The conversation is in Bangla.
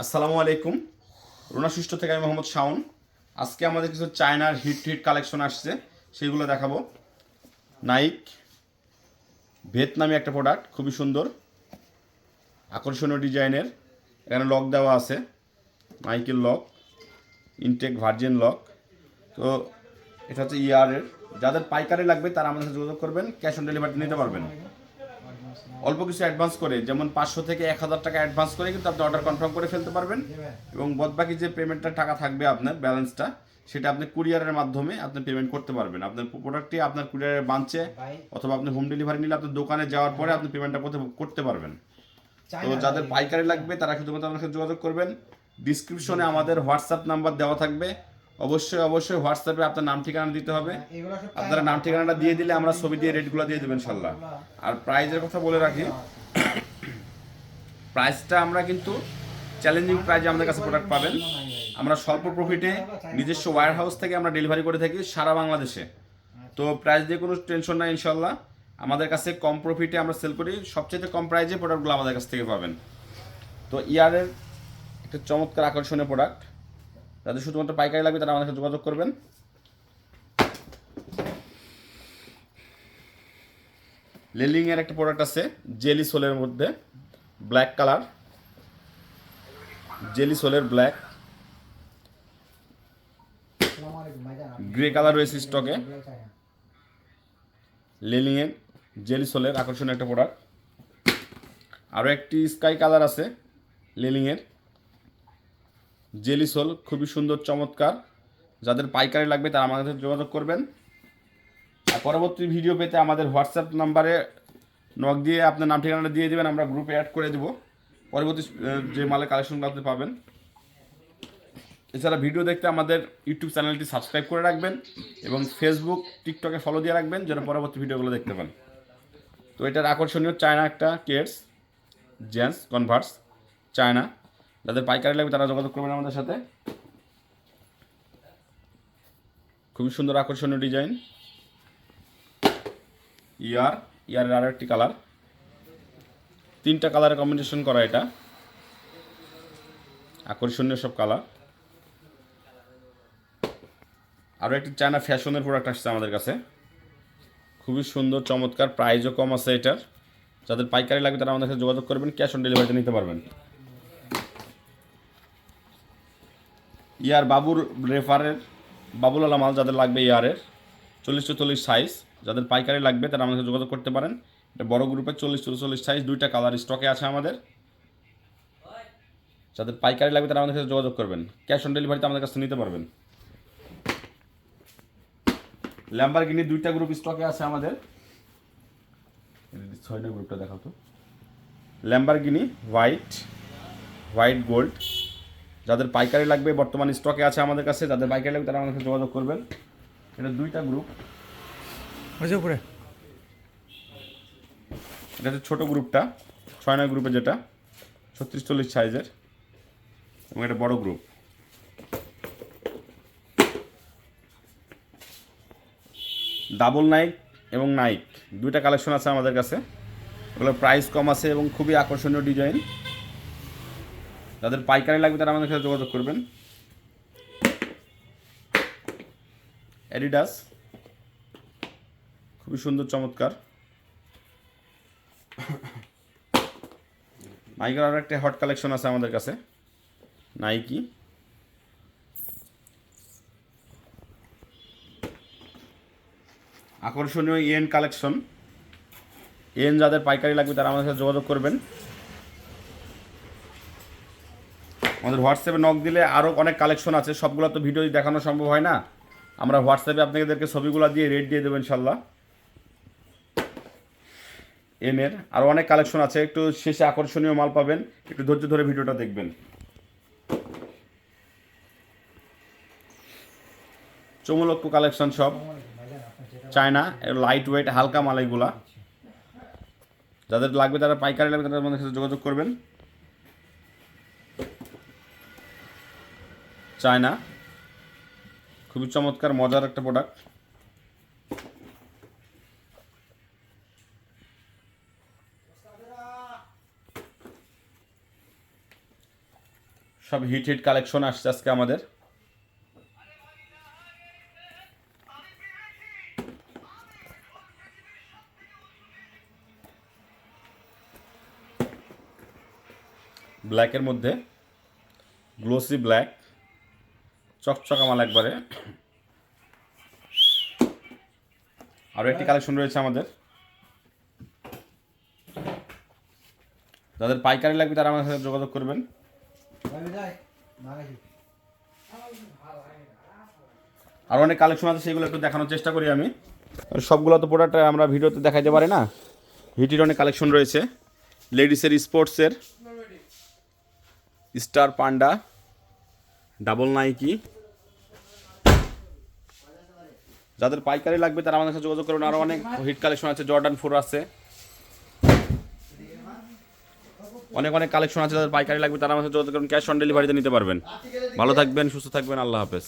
আসসালামু আলাইকুম। রোনা সুষ্ঠ থেকে আমি মোহাম্মদ শাওন। আজকে আমাদের কিছু চায়নার হিট হিট কালেকশন আসছে সেগুলো দেখাবো। নাইক ভিয়েতনামি একটা প্রোডাক্ট খুবই সুন্দর। আকর্ষণীয় ডিজাইনের। এখানে লক দেওয়া আছে নাইকের লক ইনটেক ভার্জিন লক তো এটা হচ্ছে ইয়ারের যাদের পাইকারি লাগবে তারা আমাদের সাথে যোগাযোগ করবেন ক্যাশ অন ডেলিভারি নিতে পারবেন। অল্প কিছু অ্যাডভান্স করে যেমন পাঁচশো থেকে এক হাজার টাকা অ্যাডভান্স করে কিন্তু আপনি অর্ডার কনফার্ম করে ফেলতে পারবেন। এবং বাদবাকি যে পেমেন্টটা টাকা থাকবে আপনার ব্যালেন্সটা সেটা আপনি কুরিয়ারের মাধ্যমে আপনি পেমেন্ট করতে পারবেন। আপনার প্রোডাক্টটি আপনার কুরিয়ারের ভাই। অথবা আপনি হোম ডেলিভারি নিলে আপনার দোকানে যাওয়ার পরে আপনি পেমেন্টটা করতে করতে পারবেন। তো যাদের পাইকারি লাগবে তারা শুধুমাত্র আমাদের সাথে যোগাযোগ করবেন। ডিসক্রিপশনে আমাদের হোয়াটসঅ্যাপ নাম্বার দেওয়া থাকবে। অবশ্যই অবশ্যই হোয়াটসঅ্যাপে আপনার নাম ঠিকানা দিতে হবে। আপনারা নাম ঠিকানাটা দিয়ে দিলে আমরা ছবি দিয়ে রেটগুলো দিয়ে দেবেন ইনশাল্লাহ। আর প্রাইজের কথা বলে রাখি। প্রাইসটা আমরা কিন্তু চ্যালেঞ্জিং প্রাইজে আমাদের কাছে প্রোডাক্ট পাবেন। আমরা স্বল্প প্রফিটে নিজস্ব ওয়্যার হাউস থেকে আমরা ডেলিভারি করে থাকি সারা বাংলাদেশে। তো প্রাইস দিয়ে কোনো টেনশন নাই ইনশাল্লাহ। আমাদের কাছে কম প্রফিটে আমরা সেল করি। সবচেয়ে কম প্রাইজে প্রোডাক্টগুলো আমাদের কাছ থেকে পাবেন। তো ইয়ারের একটা চমৎকার আকর্ষণীয় প্রোডাক্ট যাদের শুধুমাত্র পাইকারি লাগবে তারা আমাদের যোগাযোগ করবেন। লেলিং এর একটা প্রোডাক্ট আছে, জেলি সোলের মধ্যে ব্ল্যাক কালার জেলি সোলের ব্ল্যাক গ্রে কালার রয়েছে স্টকে লেলিং এর জেলি সোলের আকর্ষণীয় একটা প্রোডাক্ট আরও একটি স্কাই কালার আছে লেলিং এর জেলি সোল খুবই সুন্দর, চমৎকার। যাদের পাইকারি লাগবে তারা আমাদের যোগাযোগ করবেন। আর পরবর্তী ভিডিও পেতে আমাদের হোয়াটসঅ্যাপ নাম্বারে নক দিয়ে আপনার নাম, ঠিকানাটা দিয়ে দেবেন, আমরা গ্রুপে অ্যাড করে দেবো। পরবর্তী যে মালের কালেকশনগুলো আপনি পাবেন। এছাড়া ভিডিও দেখতে আমাদের ইউটিউব চ্যানেলটি সাবস্ক্রাইব করে রাখবেন এবং ফেসবুক টিকটকে ফলো দিয়ে রাখবেন, যেন পরবর্তী ভিডিওগুলো দেখতে পান। তো এটার আকর্ষণীয় চায়না একটা কেটস জেন্টস কনভার্স চায়না যাদের পাইকারি লাগবে, তারা যোগাযোগ করবেন আমাদের সাথে। খুবই সুন্দর আকর্ষণীয় ডিজাইন। ইয়ার, ইয়ারের আরও একটি কালার। তিনটা কালারের কম্বিনেশন করা এটা। আকর্ষণীয় সব কালার। আরও একটি চায়না ফ্যাশনের প্রোডাক্ট আসছে আমাদের কাছে। খুবই সুন্দর, চমৎকার প্রাইজও কম আছে এটার। যাদের পাইকারি লাগবে তারা আমাদের সাথে যোগাযোগ করবেন ক্যাশ অন ডেলিভারিতে নিতে পারবেন। ইয়ার বাবুর রেফারের বাবুল আলা মাল যাদের লাগবে ইয়ারের, চল্লিশ চল্লিশ সাইজ যাদের পাইকারি লাগবে তারা আমাদের যোগাযোগ করতে পারেন। এটা বড় গ্রুপের চল্লিশ চল্লিশ সাইজ দুইটা কালার স্টকে আছে আমাদের। যাদের পাইকারি লাগবে তারা আমাদের সাথে যোগাযোগ করবেন। ক্যাশ অন ডেলিভারিতে আমাদের কাছে নিতে পারবেন। ল্যাম্বারগিনি দুইটা গ্রুপ স্টকে আছে আমাদের। ছয়টা গ্রুপটা দেখাও তো। ল্যাম্বারগিনি হোয়াইট হোয়াইট গোল্ড যাদের পাইকারি লাগবে বর্তমান স্টকে আছে আমাদের কাছে যাদের পাইকারি লাগবে তারা আমাদের সাথে যোগাযোগ করবেন। এটা দুইটা গ্রুপ উপরে। এটা হচ্ছে ছোটো গ্রুপটা ছয় নয় গ্রুপে যেটা ছত্রিশ চল্লিশ সাইজের এবং এটা বড় গ্রুপ ডাবল নাইক এবং নাইক দুইটা কালেকশন আছে আমাদের কাছে। এগুলোর প্রাইস কম আছে এবং খুবই আকর্ষণীয় ডিজাইন যাদের পাইকারি লাগবে তারা আমাদের সাথে যোগাযোগ করবেন। অ্যাডিডাস খুবই সুন্দর, চমৎকার। নাইকের আরও একটা হট কালেকশন আছে আমাদের কাছে। নাইকি আকর্ষণীয় ইয়েন কালেকশন ইয়েন যাদের পাইকারি লাগবে তারা আমাদের সাথে যোগাযোগ করবেন। আমাদের হোয়াটসঅ্যাপে নক দিলে আরও অনেক কালেকশন আছে, সবগুলো তো ভিডিও দেখানো সম্ভব হয় না। আমরা হোয়াটসঅ্যাপে আপনাদেরকে ছবিগুলো দিয়ে রেট দিয়ে দেবো ইনশাল্লাহ। এনের আরও অনেক কালেকশন আছে, একটু শেষে আকর্ষণীয় মাল পাবেন, একটু ধৈর্য ধরে ভিডিওটা দেখবেন। চমলক্ষ কালেকশন সব চায়না লাইট ওয়েট হালকা মাল এগুলা। যাদের লাগবে তারা পাইকারি লাগবে তারা আমাদের সাথে যোগাযোগ করবেন। চায়না। খুবই চমৎকার, মজার একটা প্রোডাক্ট সব হিট হিট কালেকশন আসছে আজকে আমাদের। ব্ল্যাকের মধ্যে গ্লোসি ব্ল্যাক চকচকা মাল একবারে। আরও একটি কালেকশন রয়েছে আমাদের। যাদের পাইকারি লাগবে তারা আমার সাথে যোগাযোগ করবেন। আর অনেক কালেকশন আছে, সেগুলো একটু দেখানোর চেষ্টা করি আমি। সবগুলো তো প্রোডাক্ট আমরা ভিডিওতে দেখাইতে পারি না। হিটির অনেক কালেকশন রয়েছে। লেডিসের স্পোর্টসের স্টার পান্ডা ডাবল নাইকি। যাদের পাইকারি লাগবে তারা আমাদের সাথে যোগাযোগ করুন। আরও অনেক হিট কালেকশন আছে জর্ডান ফোর আছে। অনেক অনেক কালেকশন আছে যাদের পাইকারি লাগবে তারা আমাদের সাথে যোগাযোগ করুন। ক্যাশ অন ডেলিভারিতে নিতে পারবেন। ভালো থাকবেন, সুস্থ থাকবেন, আল্লাহ হাফেজ।